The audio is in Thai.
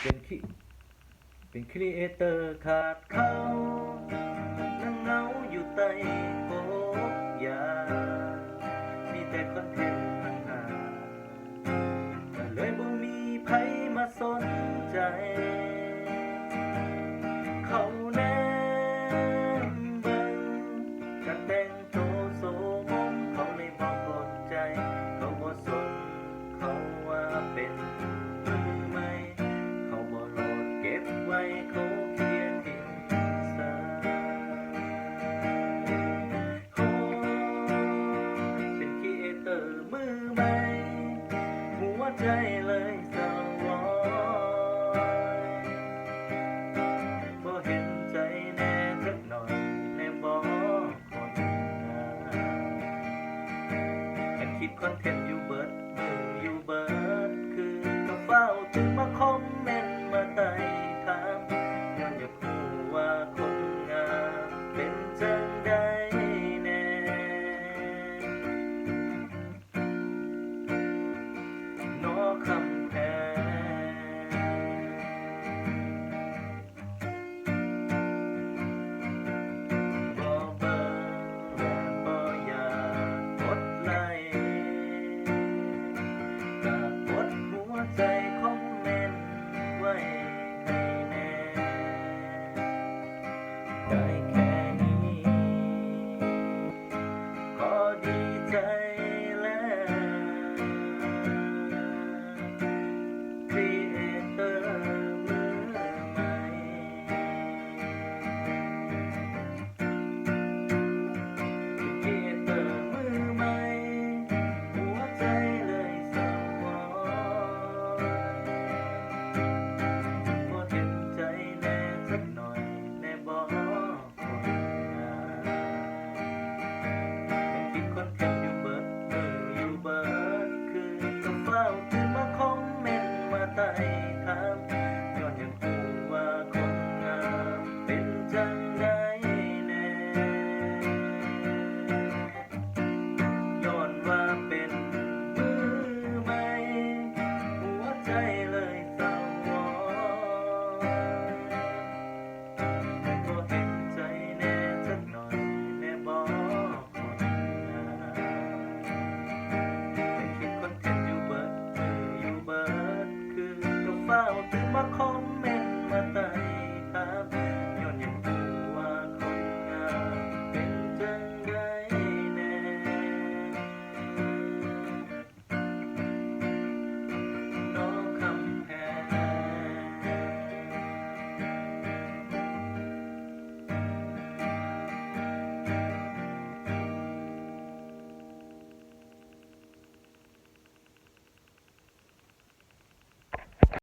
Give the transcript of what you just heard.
เป็นคเป็นครีเอเตอร์ขาดเขานั่งเงาอยู่ใต้โกยา มีแต่คอนเทนต์ต่างหากเลยบ่มีไผมาสนใจ ใจเลยสลอยบ่เห็นใจแน่ทักหน่อยแน่บ่คนงานเห็นคิดคอนเทนต์ time. มาถึงมาขอ